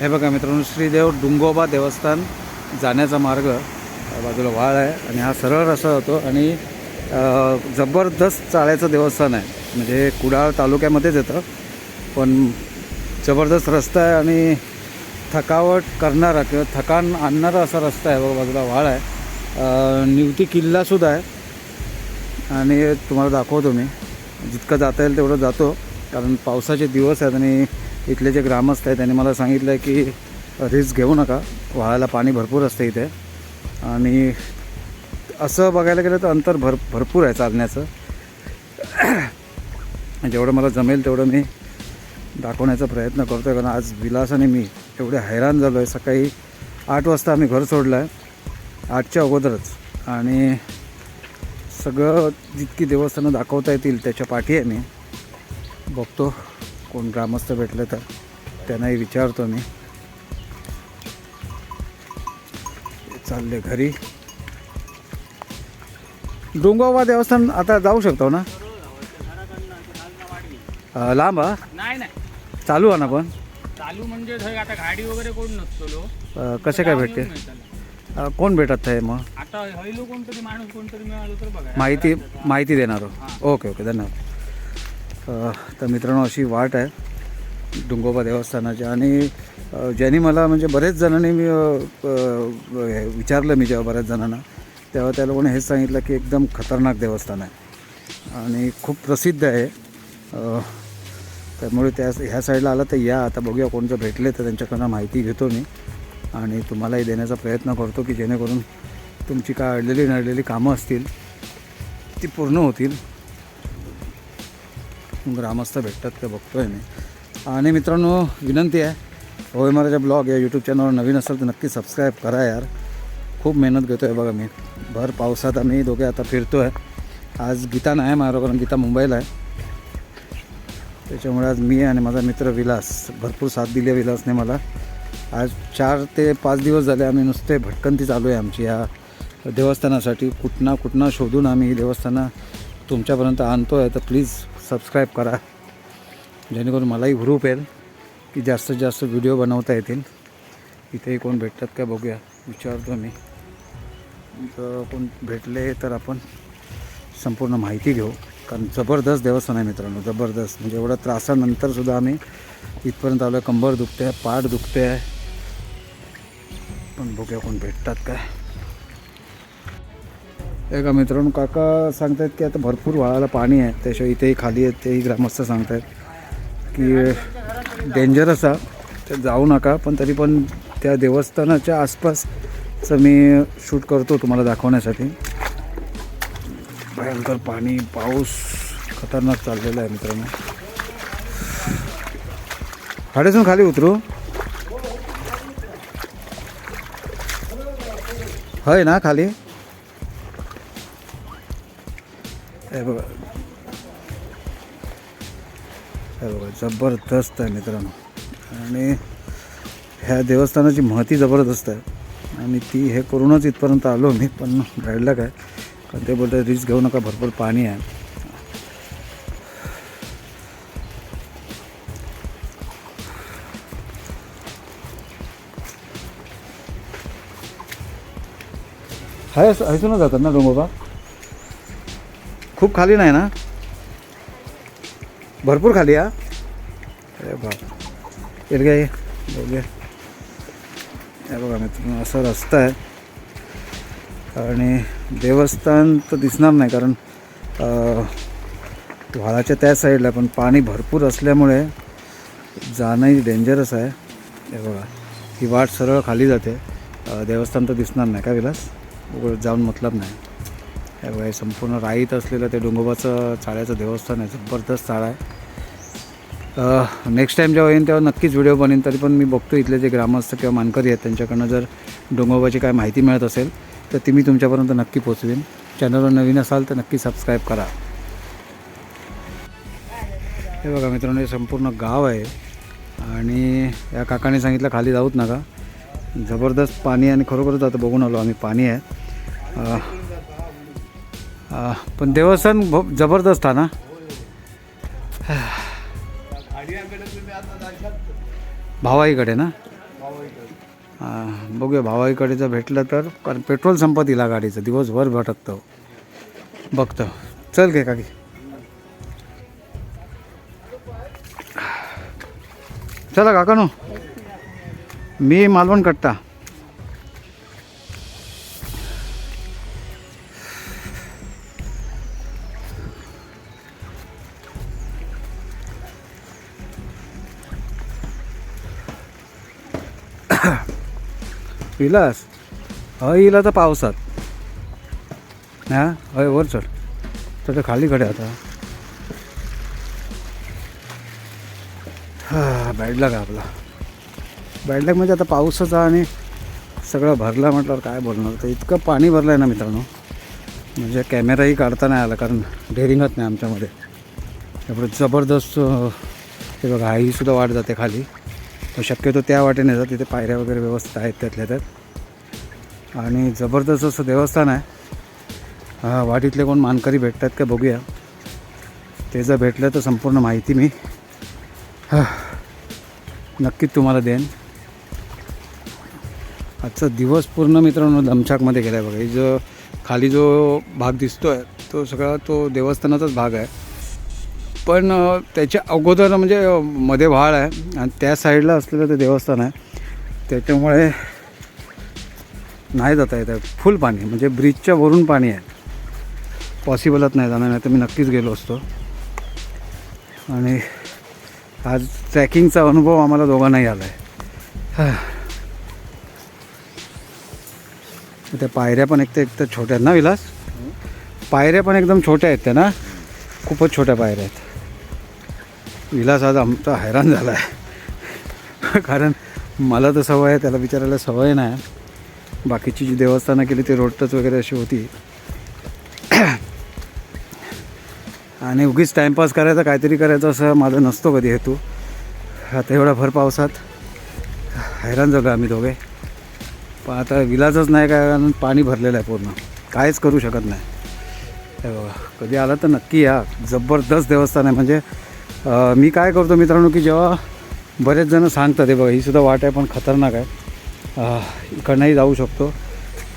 हे बघा मित्रांनो श्रीदेव डुंगोबा देवस्थान जाण्याचा मार्ग बाजूला वाळ आहे आणि हा सरळ रस्ता होतो आणि जबरदस्त चाळ्याचं देवस्थान आहे. म्हणजे कुडाळ तालुक्यामध्येच येतं पण जबरदस्त रस्ता आहे आणि थकावट करणारा किंवा थकान आणणारा असा रस्ता आहे. बघा बाजूला वाळ आहे. निवती किल्लासुद्धा आहे. आणि तुम्हाला दाखवतो मी. जितकं जाता येईल तेवढं जातो कारण पावसाचे दिवस आहेत आणि इथले जे ग्रामस्थ आहेत त्यांनी मला सांगितलं आहे की रिस्क घेऊ नका वाळायला पाणी भरपूर असतं इथे. आणि असं बघायला गेलं तर अंतर भर भरपूर आहे चालण्याचं. जेवढं मला जमेल तेवढं मी दाखवण्याचा प्रयत्न करतो आहे कारण आज विलासाने मी एवढे हैराण झालो आहे सकाळी आठ वाजता आम्ही घर सोडलं आहे आठच्या अगोदरच. आणि सगळं जितकी देवस्थानं दाखवता येतील त्याच्या पाठी आहे मी. बघतो. कोण ग्रामस्थ भेटले तर त्यांनाही विचारतो मी. चालले घरी. डोंगोबा देवस्थान आता जाऊ शकतो ना? लांब नाही नाही. चालू आहे ना पण? चालू म्हणजे आता गाडी वगैरे कोण नसतो कसे काय भेटते? कोण भेटत आहे मग? आता हयलो कोणतरी माणूस कोणतरी मिळालो तर बघा. माहिती माहिती देणार हो. ओके ओके धन्यवाद. तर मित्रांनो अशी वाट आहे डुंगोबा देवस्थानाची. आणि ज्यांनी मला म्हणजे बरेच जणांनी मी हे विचारलं मी जेव्हा बऱ्याच जणांना तेव्हा त्या लोकांनी हेच सांगितलं की एकदम खतरनाक देवस्थान आहे. आणि खूप प्रसिद्ध आहे. त्यामुळे त्या ह्या साईडला आलं तर या आता बघूया कोण जर भेटले तर त्यांच्याकडनं माहिती घेतो मी. आणि तुम्हालाही देण्याचा प्रयत्न करतो की जेणेकरून तुमची काय अडलेली नडलेली कामं असतील ती पूर्ण होतील. ग्रामस्थ भेटतात ते बघतोय मी. आणि मित्रांनो विनंती आहे होय महाराजा ब्लॉग या यूट्यूब चॅनलवर नवीन असेल तर नक्की सबस्क्राईब करा यार. खूप मेहनत घेतो आहे बघा मी. भर पावसात आम्ही दोघे आता फिरतो आहे आज गीता नाही आहे माझ्याबरोबर कारण गीता मुंबईला आहे. त्याच्यामुळे आज मी आणि माझा मित्र विलास भरपूर साथ दिली आहे विलासने मला. आज चार ते पाच दिवस झाले आम्ही नुसते भटकंती चालू आहे आमची या देवस्थानासाठी. कुठना कुठना शोधून आम्ही ही देवस्थानं तुमच्यापर्यंत आणतो आहे तर प्लीज सबस्क्राईब करा. जेणेकरून मलाही हुरूप येईल की जास्तीत जास्त व्हिडिओ बनवता येतील. इथेही कोण भेटतात का बघूया. विचारतो मी. जर कोण भेटले तर आपण संपूर्ण माहिती घेऊ. कारण जबरदस्त देवस्थान आहे मित्रांनो जबरदस्त. म्हणजे एवढ्या त्रासानंतरसुद्धा आम्ही इथपर्यंत आलो आहे कंबर दुखते आहे पाठ दुखते आहे पण बघूया कोण भेटतात काय एका मित्रांनो काका सांगतायत की आता भरपूर वाळाला पाणी आहे. त्याशिवाय इथेही खाली आहेत तेही ग्रामस्थ सांगतायत की डेंजरस आहे. तर जाऊ नका पण तरी पण त्या देवस्थानाच्या आसपासचं मी शूट करतो तुम्हाला दाखवण्यासाठी. भयंकर पाणी पाऊस खतरनाक चाललेला आहे मित्रांनो. हाडेसून खाली उतरू. होय ना खाली? हे बघा. हे बघा जबरदस्त आहे मित्रांनो. आणि ह्या देवस्थानाची महती जबरदस्त आहे. आणि ती हे करूनच इथपर्यंत आलो मी पण गाईडला काय? कारण ते बोलतात रिस्क घेऊ नका भरपूर पाणी आहे. हाय हयसूनच जातात ना डोंगोबा? खूप खाली नाही ना? भरपूर खाली हा? अरे बाप. येत काय बघूया बघा मित्रांनो असा रस्ता आहे. आणि देवस्थान तर दिसणार नाही कारण अं, व्हाळाच्या त्या साईडला पण पाणी भरपूर असल्यामुळे जाणंही डेंजरस आहे. हे बघा ही वाट सरळ खाली जाते. देवस्थान तर दिसणार नाही का विलास? उघड जाऊन मतलब नाही. हे संपूर्ण राईत असलेलं ते डोंगोबाचं चाळ्याचं देवस्थान आहे. जबरदस्त चाळा आहे. नेक्स्ट टाईम जेव्हा येईन तेव्हा नक्कीच व्हिडिओ बनेन तरी पण मी बघतो इथले जे ग्रामस्थ किंवा मानकरी आहेत त्यांच्याकडनं जर डोंगोबाची काय माहिती मिळत असेल तर ती मी तुमच्यापर्यंत नक्की पोचवेन. चॅनलवर नवीन असाल तर नक्की सबस्क्राईब करा. हे बघा मित्रांनो हे संपूर्ण गाव आहे. आणि या काकाने सांगितलं खाली जाऊत नका. जबरदस्त पाणी आणि खरोखरच आता बघून आलो आम्ही पाणी आहे. पण देवस्थान भ- जबरदस्त हा ना? भावाईकडे ना? हां बघूया भावाईकडे जर भेटलं तर कारण पेट्रोल संपत गाडीचं दिवसभर भटकतो. बघतो. चल घे काकी. चला काका नो मी मालवण कट्टा. विलास. हय इला तर पावसात. हां? अय वर चढ. तर खाली कडे आता. हां बॅडलॅक आहे आपला. बॅडलॅक म्हणजे आता पावसाचा आणि सगळं भरला म्हटल्यावर काय बोलणार? तर इतकं पाणी भरलं आहे ना मित्रांनो. म्हणजे कॅमेराही काढता नाही आला कारण डेअरिंगच नाही आमच्यामध्ये. त्यामुळे जबरदस्त ते बघा आईसुद्धा वाढ जाते खाली. तर शक्यतो त्या वाटेने जा तिथे पायऱ्या वगैरे व्यवस्था आहेत त्यातल्या त्यात. आणि जबरदस्त असं देवस्थान आहे. वाटीतले कोण मानकरी भेटतात का बघूया. ते जर भेटलं तर संपूर्ण माहिती मी नक्कीच तुम्हाला देईन. आजचा दिवस पूर्ण मित्रांनो दमछाकमध्ये गेला आहे बघा जो खाली जो भाग दिसतो आहे तो सगळा तो देवस्थानाचाच भाग आहे. पण त्याच्या अगोदर म्हणजे मध्ये व्हाळ आहे आणि त्या साईडला असलेलं ते देवस्थान आहे. त्याच्यामुळे नाही जाता येत आहे. फुल पाणी म्हणजे ब्रिजच्या वरून पाणी आहे. पॉसिबलच नाही जाणार नाही तर मी नक्कीच गेलो असतो. आणि आज ट्रॅकिंगचा अनुभव आम्हाला दोघांनाही आला आहे त्या पायऱ्या पण एक तर एक तर छोट्या आहेत ना विलास? पायऱ्या पण एकदम छोट्या आहेत त्या ना? खूपच छोट्या पायऱ्या आहेत. विलास आज आमचा हैराण झाला आहे. कारण मला तर सवय आहे त्याला विचारायला सवय नाही. बाकीची जी देवस्थानं केली ती रोडटच वगैरे अशी होती. आणि उगीच टाईमपास करायचा काहीतरी करायचं असं माझं नसतो कधी हेतू. आता एवढा भर पावसात हैराण झालो आम्ही दोघे. पण आता विलाजच नाही काय कारण पाणी भरलेलं आहे पूर्ण. काहीच करू शकत नाही. बघा कधी आला तर नक्की या. जबरदस्त देवस्थान आहे. म्हणजे मी काय करतो मित्रांनो की जेव्हा बरेच जण सांगतात हे बघा ही सुद्धा वाट आहे पण खतरनाक आहे. अं, इकडनंही जाऊ शकतो.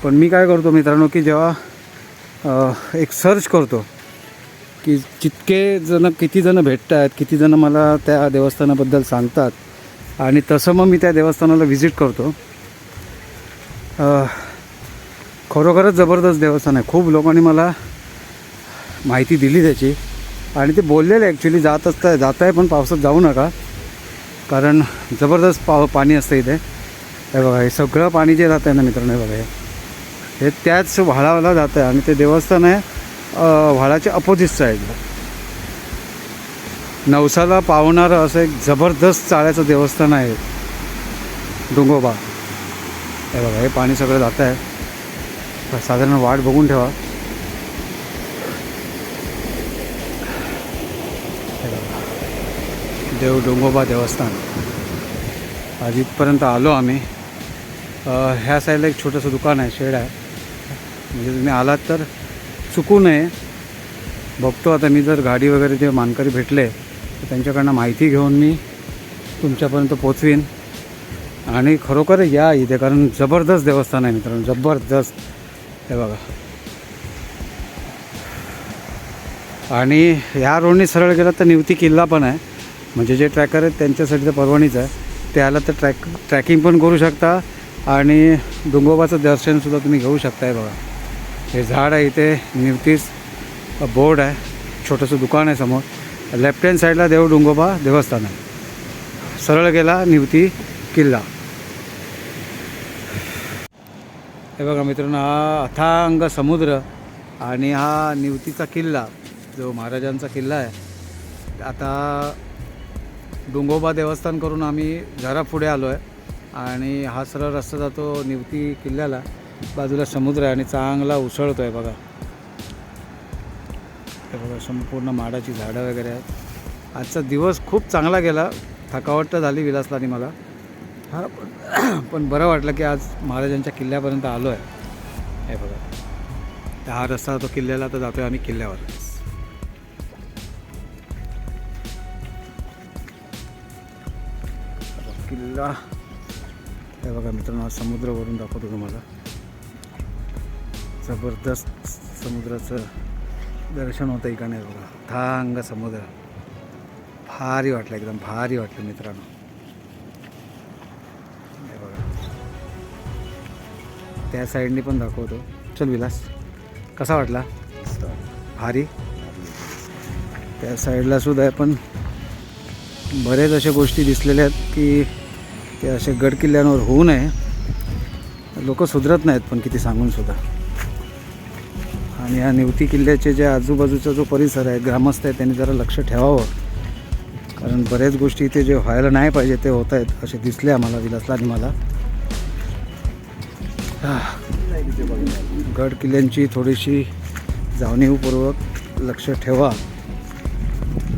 पण मी काय करतो मित्रांनो की जेव्हा एक सर्च करतो की जितके जण किती जण भेटत आहेत किती जण मला त्या देवस्थानाबद्दल सांगतात आणि तसं मग मी त्या देवस्थानाला व्हिजिट करतो. खरोखरच जबरदस्त देवस्थान आहे. खूप लोकांनी मला माहिती दिली त्याची. आणि ते बोललेले ॲक्च्युली जात असतं जात आहे पण पावसात जाऊ नका. कारण जबरदस्त पाव पाणी असतं इथे. हे बघा हे सगळं पाणी जे जातं आहे ना मित्रांनो हे बघा हे. हे त्याच व्हाळाला जातं आहे आणि ते देवस्थान आहे व्हाळाच्या अपोजिट साईडला नवसाला पावणारं असं एक जबरदस्त चाळ्याचं देवस्थान आहे. डोंगोबा. हे बघा हे पाणी सगळं जात आहे साधारण वाट बघून ठेवा हे बघा. देव डोंगोबा देवस्थान. आज इथपर्यंत आलो आम्ही. ह्या साईडला एक छोटंसं दुकान आहे शेड आहे. म्हणजे तुम्ही आलात तर चुकू नये. बघतो आता मी जर गाडी वगैरे जे मानकरी भेटले तर त्यांच्याकडनं माहिती घेऊन मी तुमच्यापर्यंत पोचवीन. आणि खरोखर या इथे कारण जबरदस्त देवस्थान आहे मित्रांनो जबरदस्त. हे बघा. आणि ह्या रोडने सरळ गेला तर निवती किल्ला पण आहे. म्हणजे जे ट्रॅकर आहेत त्यांच्यासाठी तर परवानीच आहे. ते आलं तर ट्रॅक ट्रॅकिंग पण करू शकता आणि डोंगोबाचं दर्शनसुद्धा तुम्ही घेऊ शकता बघा. हे झाड आहे इथे निवतीच बोर्ड आहे. छोटंसं दुकान आहे समोर. लेफ्ट हँड साईडला देव डोंगोबा देवस्थान आहे. सरळ गेला निवती किल्ला. हे बघा मित्रांनो हा अथांग समुद्र आणि हा निवतीचा किल्ला जो महाराजांचा किल्ला आहे. आता डोंगोबा देवस्थान करून आम्ही जरा पुढे आलो आहे आणि हा सरळ रस्ता जातो निवती किल्ल्याला. बाजूला समुद्र आहे आणि चांगला उसळतो आहे बघा. हे बघा संपूर्ण माडाची झाडं वगैरे आहेत. आजचा दिवस खूप चांगला गेला. थकावट तर झाली विलासला आणि मला. हा पण पण बरं वाटलं की आज महाराजांच्या किल्ल्यापर्यंत आलो आहे हे बघा. हा रस्ता तो किल्ल्याला तर जातो आहे आम्ही किल्ल्यावर. किल्ला हे बघा मित्रांनो समुद्रावरून दाखवतो तुम्हाला. जबरदस्त समुद्राचं दर्शन होतं इकडे बघा. थांग समुद्र. भारी वाटलं एकदम भारी वाटलं मित्रांनो. हे बघा. त्या साईडने पण दाखवतो. चल विलास कसा वाटला? भारी. त्या साईडला सुद्धा पण बरेच अशा गोष्टी दिसलेल्या आहेत की ते असे गड किल्ल्यांवर होऊ नये. लोक सुधरत नाहीत पण किती सांगून सुद्धा. आणि या निवती किल्ल्याचे जे आजूबाजूचा जो परिसर आहे ग्रामस्थ आहे त्यांनी जरा लक्ष ठेवावं. कारण बऱ्याच गोष्टी इथे जे व्हायला नाही पाहिजे ते होत आहेत असे दिसले आम्हाला विलासला आणि मला गड किल्ल्यांची थोडीशी जाणीवपूर्वक लक्ष ठेवा.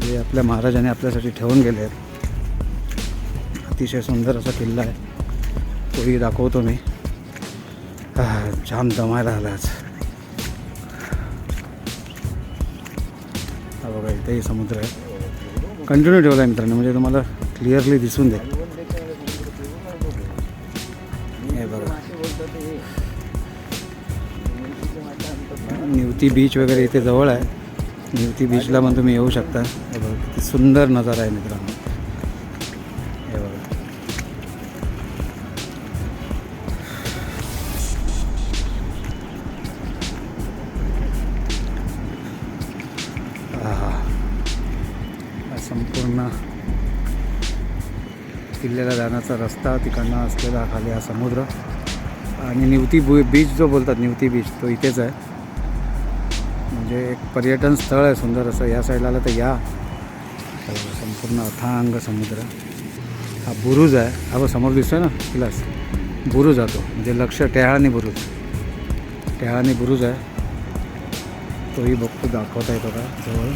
जे आपल्या महाराजाने आपल्यासाठी ठेवून गेले आहेत. अतिशय सुंदर असा किल्ला आहे. तोही दाखवतो मी. जाम दमायला आला आज. हा बघा इथेही समुद्र आहे. कंटिन्यू ठेवला आहे मित्रांनो म्हणजे तुम्हाला क्लिअरली दिसून दे हे बघा. निवती बीच वगैरे इथे जवळ आहे. निवती बीचला पण तुम्ही येऊ शकता. हे बघा किती सुंदर नजारा आहे मित्रांनो. संपूर्ण किल्ल्याला जाण्याचा रस्ता तिकडनं असलेला खाली हा समुद्र. आणि निवती बु बीच जो बोलतात निवती बीच तो इथेच आहे. म्हणजे एक पर्यटन स्थळ आहे सुंदर असं. या साईडला आलं तर या. संपूर्ण अथांग समुद्र. हा बुरुज आहे. हा बघ समोर दिसतोय ना? किलास. बुरुज आहे तो. म्हणजे लक्ष टेहाळणी बुरुज. टेहाळणी बुरुज आहे. तोही बघतो दाखवता येतो का जवळ.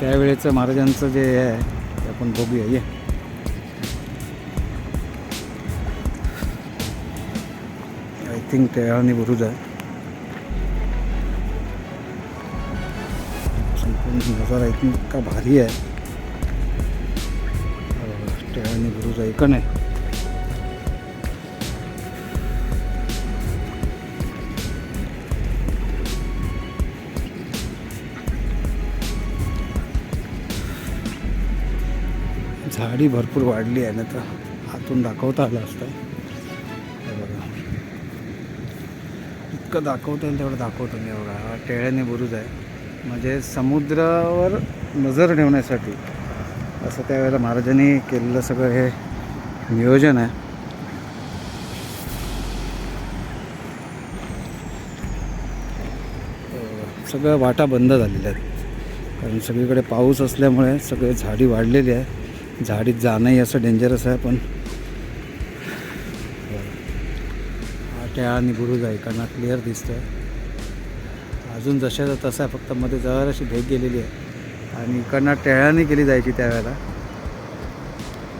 त्यावेळेचं महाराजांचं जे हे आहे ते आपण बघूया. ये. आय थिंक टेहाळणी बुरुज आहे. संपूर्ण नजारा इतका भारी आहे. हा बघा, बुरुज आहे का नाही? झाडी भरपूर वाढली आहे ना तर हातून दाखवता आलं असतं. बघा. इतकं दाखवता येईल तेवढं दाखवतो मी बघा. हा टेळ्याने बुरुज आहे. म्हणजे समुद्रावर नजर ठेवण्यासाठी असं त्यावेळेला महाराजांनी केलेलं सगळं हे नियोजन आहे. सगळ्या सगळं वाटा बंद झालेल्या आहेत. कारण सगळीकडे पाऊस असल्यामुळे सगळे झाडी वाढलेली आहे झाडीत जाणंही असं डेंजरस आहे पण हा आणि बुरुज आहे इकडनं क्लिअर दिसतोय. अजून जशाचा तसा आहे फक्त मध्ये जराशी भेट गेलेली आहे. आणि इकडनं टेळ्याने केली जायची त्यावेळेला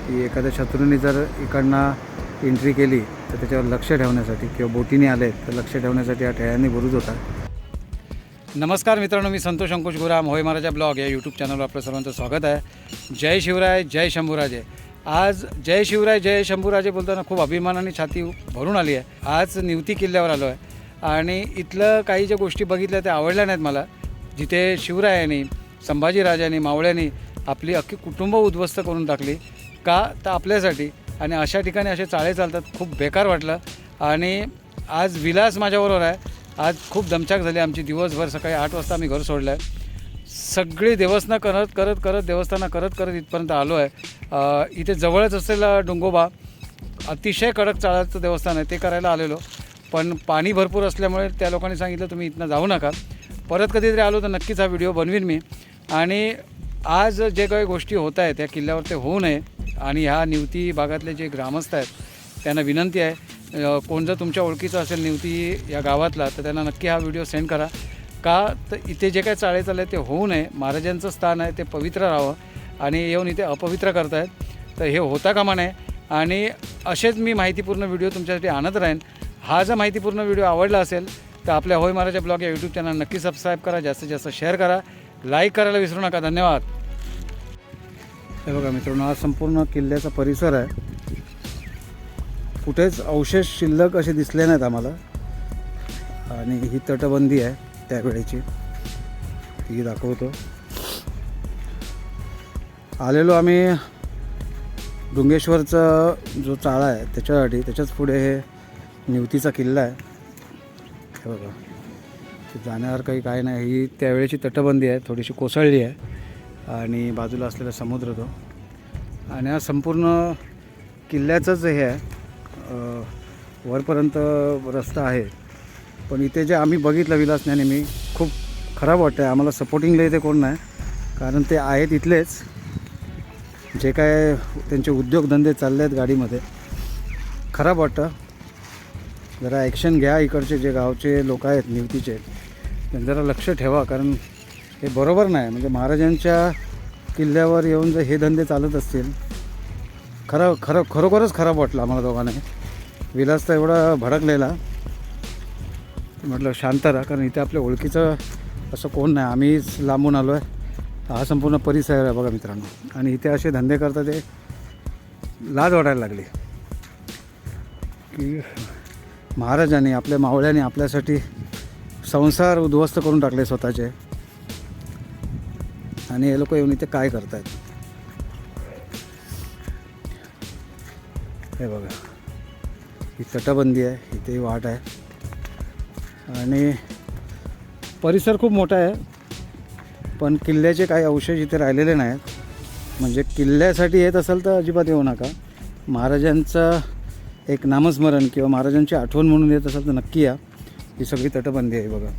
की एखाद्या शत्रूंनी जर इकडनं एंट्री केली तर त्याच्यावर लक्ष ठेवण्यासाठी किंवा बोटीने आले तर लक्ष ठेवण्यासाठी हा टेळ्याने बुरुज होता. नमस्कार मित्रांनो मी संतोष अंकुश गुराम. होय महाराजा ब्लॉग या यूट्यूब चॅनलवर आपलं सर्वांचं स्वागत आहे. जय शिवराय जय शंभूराजे. आज जय शिवराय जय शंभूराजे बोलताना खूप अभिमानाने छाती भरून आली आहे. आज निवती किल्ल्यावर आलो आहे. आणि इथलं काही ज्या गोष्टी बघितल्या त्या आवडल्या नाहीत मला जिथे शिवरायांनी संभाजीराजांनी मावळ्यांनी आपली अख्खी कुटुंब उद्ध्वस्त करून टाकली का तर आपल्यासाठी. आणि अशा ठिकाणी असे चाळे चालतात खूप बेकार वाटलं. आणि आज विलास माझ्याबरोबर आहे. आज खूप दमछाक झाली आमची दिवसभर. सकाळी आठ वाजता आम्ही घर सोडलं आहे सगळी देवस्थानं करत करत करत देवस्थानं करत करत इथपर्यंत आलो आहे. इथे जवळच असलेला डोंगोबा अतिशय कडक चाळाचं देवस्थान आहे ते करायला आलेलो. पण पाणी भरपूर असल्यामुळे त्या लोकांनी सांगितलं तुम्ही इथनं जाऊ नका. परत कधीतरी आलो तर नक्कीच हा व्हिडिओ बनवीन मी. आणि आज जे काही गोष्टी होत आहेत त्या किल्ल्यावर ते होऊ नये. आणि ह्या निवती भागातले जे ग्रामस्थ आहेत त्यांना विनंती आहे कोण जर तुमच्या ओळखीचं असेल निवती या गावातला तर त्यांना नक्की हा व्हिडिओ सेंड करा. का तर इथे जे काही चाळे चालले ते होऊ नये महाराजांचं स्थान आहे ते पवित्र राहावं आणि येऊन इथे अपवित्र करतायत. तर हे होता कामा नये. आणि असेच मी माहितीपूर्ण व्हिडिओ तुमच्यासाठी आणत राहीन. हा जर माहितीपूर्ण व्हिडिओ आवडला असेल तर आपल्या होय महाराजा ब्लॉग या यूट्यूब चॅनल नक्की सबस्क्राईब करा जास्तीत जास्त शेअर करा. लाईक करायला विसरू नका. धन्यवाद. हे बघा मित्रांनो हा संपूर्ण किल्ल्याचा परिसर आहे. कुठेच अवशेष शिल्लक असे दिसले नाहीत आम्हाला. आणि ही तटबंदी आहे त्यावेळेची. ती दाखवतो. आलेलो आम्ही डुंगेश्वरचा जो चाळा आहे त्याच्यासाठी त्याच्याच पुढे हे निवतीचा किल्ला आहे. हे बघा. जाण्यावर काही काय नाही. ही त्यावेळेची तटबंदी आहे थोडीशी कोसळली आहे. आणि बाजूला असलेला समुद्र तो. आणि हा संपूर्ण किल्ल्याचंच हे आहे. वरपर्यंत रस्ता आहे. पण इथे जे आम्ही बघितलं विलास मी खूप खराब वाटतं आहे आम्हाला सपोर्टिंगला इथे कोण नाही. कारण ते आहेत इथलेच. जे काय त्यांचे उद्योगधंदे चालले आहेत गाडीमध्ये. खराब वाटतं. जरा ॲक्शन घ्या इकडचे जे गावचे लोक आहेत निवतीचे. जरा लक्ष ठेवा कारण हे बरोबर नाही. म्हणजे महाराजांच्या किल्ल्यावर येऊन जर हे धंदे चालत असतील खरं खरं खरोखरच खराब वाटलं आम्हाला दोघांना. विलास तर एवढा भडकलेला. म्हटलं शांत राहा कारण इथे आपल्या ओळखीचं असं कोण नाही. आम्हीच लांबून आलो आहे हा संपूर्ण परिसर आहे बघा मित्रांनो. आणि इथे असे धंदे करता ते लाज वाटायला लागली. की महाराजांनी आपल्या मावळ्याने आपल्यासाठी संसार उद्ध्वस्त करून टाकले स्वतःचे. आणि हे लोक येऊन इथे काय करतायत? हे बघा. ही तटबंदी आहे इथेही वाट आहे. आणि परिसर खूप मोठा आहे पण किल्ल्याचे काही अवशेष इथे राहिलेले नाहीत. म्हणजे किल्ल्यासाठी येत असेल तर अजिबात येऊ नका. महाराजांचं एक नामस्मरण किंवा महाराजांची आठवण म्हणून येत असेल तर नक्की या. ही सगळी तटबंदी आहे बघा.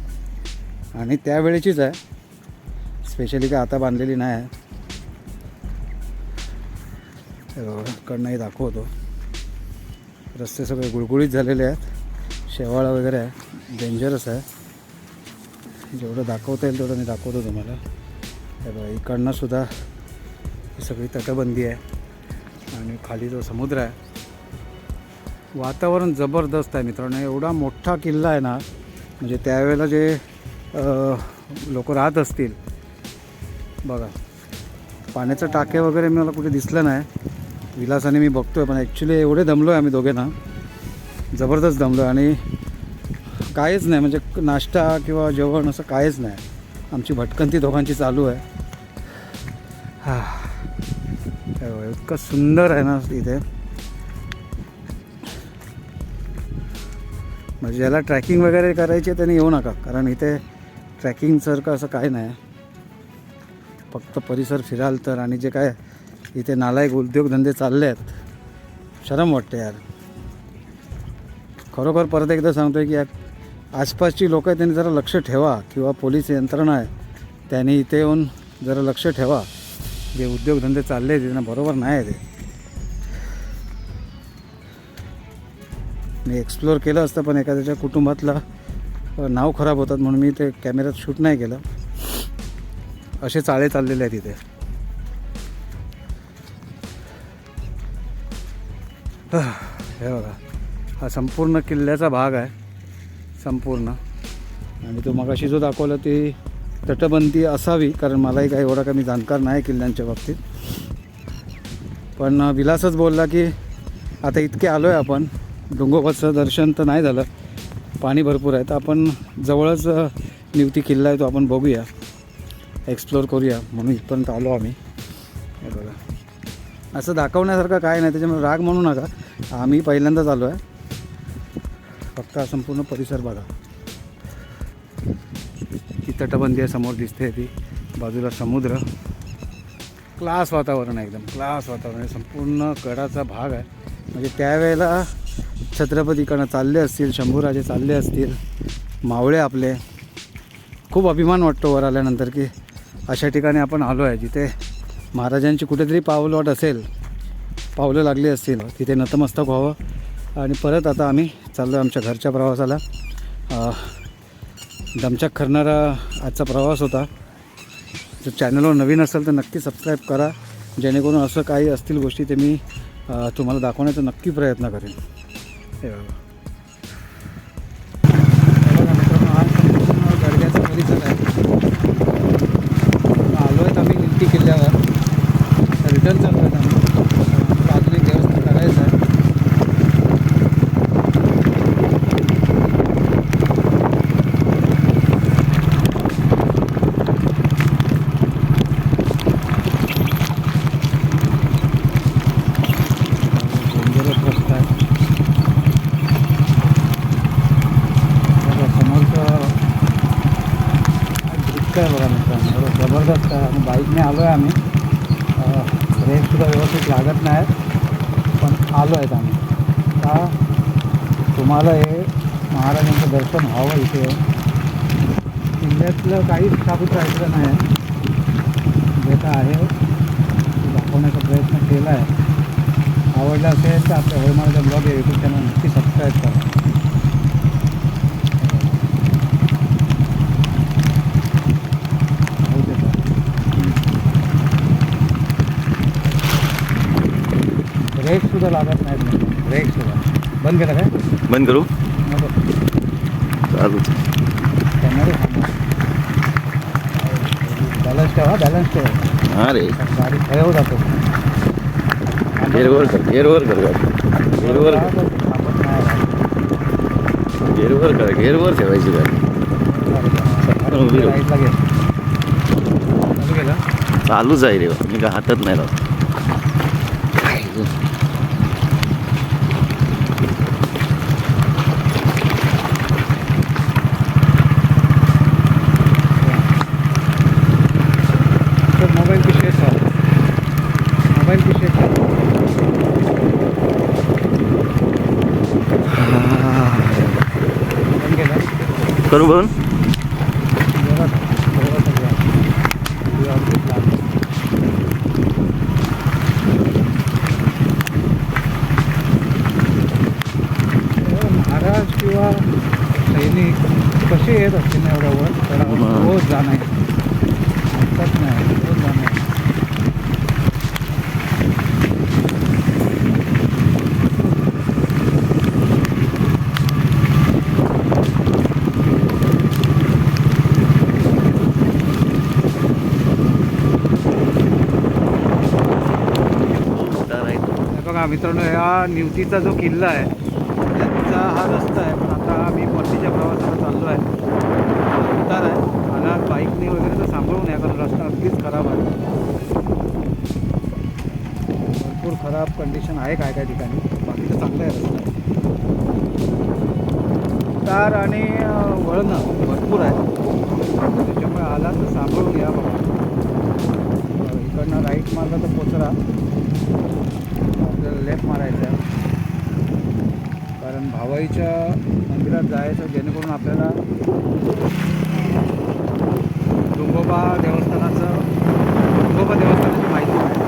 आणि त्यावेळेचीच आहे. स्पेशली काय आता बांधलेली नाही आहे. हे बघा कडनंही दाखवतो. रस्ते सगळे गुळगुळीत झालेले आहेत. शेवाळा वगैरे आहे. डेंजरस आहे. जेवढं दाखवता येईल तेवढं मी दाखवतो तुम्हाला. हे बघा इकडनं सुद्धा ही सगळी तटबंदी आहे. आणि खाली जो समुद्र आहे वातावरण जबरदस्त आहे मित्रांनो. एवढा मोठा किल्ला आहे ना म्हणजे त्यावेळेला जे लोक राहत असतील बघा. पाण्याचं टाके वगैरे मला कुठे दिसलं नाही. विलासाने मी बघतो आहे पण ॲक्च्युली एवढे दमलो आहे आम्ही दोघे ना जबरदस्त दमलो आहे आणि काहीच नाही म्हणजे नाश्ता किंवा जेवण असं काहीच नाही. आमची भटकंती दोघांची चालू आहे. हा. हो, इतकं सुंदर आहे ना इथे. म्हणजे ज्याला ट्रॅकिंग वगैरे करायची आहे त्याने येऊ नका कारण इथे ट्रॅकिंगसारखं असं काय नाही. फक्त परिसर फिराल तर आणि जे काय इथे नालायक उद्योगधंदे चालले आहेत. शरम वाटते यार. खरोखर परत एकदा सांगतो आहे की यार आसपासची लोक आहेत त्यांनी जरा लक्ष ठेवा किंवा पोलीस यंत्रणा आहे त्यांनी इथे येऊन जरा लक्ष ठेवा. जे उद्योगधंदे चालले आहेत त्यांना बरोबर नाही आहे ते. मी एक्सप्लोअर केलं असतं पण एखाद्याच्या कुटुंबातलं नाव खराब होतात म्हणून मी ते कॅमेऱ्यात शूट नाही केलं. असे चाळे चाललेले आहेत तिथे हे बघा. हा संपूर्ण किल्ल्याचा भाग आहे. संपूर्ण. आणि तो मगाशी जो दाखवला ती तटबंदी असावी कारण मलाही काही एवढा कमी जाणकार नाही किल्ल्यांच्या बाबतीत. पण विलासच बोलला की आता इतके आलो आहे आपण. डोंगोबाचं दर्शन तर नाही झालं. पाणी भरपूर आहे. तर आपण जवळच निवती किल्ला आहे तो आपण बघूया. एक्सप्लोअर करूया. म्हणून इथपर्यंत आलो आम्ही. असं दाखवण्यासारखं काय नाही त्याच्यामुळे राग म्हणू नका. आम्ही पहिल्यांदाच आलो आहे फक्त हा संपूर्ण परिसर बघा. ती तटबंदी आहे समोर दिसते ती. बाजूला समुद्र. क्लास वातावरण आहे एकदम क्लास वातावरण आहे. संपूर्ण गडाचा भाग आहे. म्हणजे त्यावेळेला छत्रपतीकडनं चालले असतील शंभूराजे चालले असतील मावळे आपले. खूप अभिमान वाटतो वर आल्यानंतर की अशा ठिकाणी आपण आलो आहे जिथे महाराजांची कुठेतरी पावलवाट असेल पावलं लागली असतील तिथे नतमस्तक व्हावं. आणि परत आता आम्ही चाललो आमच्या घरच्या प्रवासाला. दमचक करणारा आजचा प्रवास होता. जर चॅनलवर नवीन असेल तर नक्की सबस्क्राईब करा. जेणेकरून असं काही असतील गोष्टी ते मी तुम्हाला दाखवण्याचा नक्की प्रयत्न करेन. हे हे रिटर्न सुद्धा व्यवस्थित लागत नाही पण आलो आहेत आम्ही. का तुम्हाला हे महाराजांचं दर्शन व्हावं इथे. किल्ल्यातलं काहीच स्थापित राहिलेलं नाही. आहे जे काय आहे ते दाखवण्याचा प्रयत्न केला आहे आवडलं असेल तर आपल्या होळमाराचा ब्लॉग या यूट्यूब चॅनल नक्की सबस्क्राईब करा हो ते ब्रेकसुद्धा लागत नाहीत. ब्रेकसुद्धा बंद केलं काय? बंद करू? नको. चालूच कॅमेरे बॅलन्स ठेवा बॅलन्स ठेवा. हा रे. गाडी खेळव जातो. गेअरवर कर गेअरवर कर गाडी. गेअरवर कर. थांबत नाही गाडी. गेअरवर कर गेअरवर ठेवायची गाडी. उभी राहू. चालू? चालूच आहे रे मी काय हातात नाही राहत तर मोबाईल पिशवी ठेवा मोबाईल पिशवी ठेवा बंद केलं करू बघून. महाराज किंवा सैनिक कसे येत असतील ना एवढ्या वर तर मग. रोज जाणं आहे आत्ताच नाही रोज जाणं आहे उतार आहे तो. हे बघा मित्रांनो ह्या निवतीचा जो किल्ला आहे त्याचा हा रस्ता आहे. पण आता मी परतीच्या प्रवासाला चाललो आहे. उतार आहे. मला बाईकने वगैरे तर सांभाळून या कारण रस्ता अगदीच खराब आहे. भरपूर खराब कंडिशन आहे काय काय ठिकाणी. बाकी तर चांगलं आहे रस्ता. उतार आणि वळणं भरपूर आहे. त्याच्यामुळे आला तर सांभाळून या बघा इकडनं राईट मारला तर पोचरा. आपल्याला लेफ्ट मारायचा कारण भावाईच्या मंदिरात जायचं जेणेकरून आपल्याला तुंगोबा देवस्थानाचं डोंगोबा देवस्थानाची माहिती मिळेल.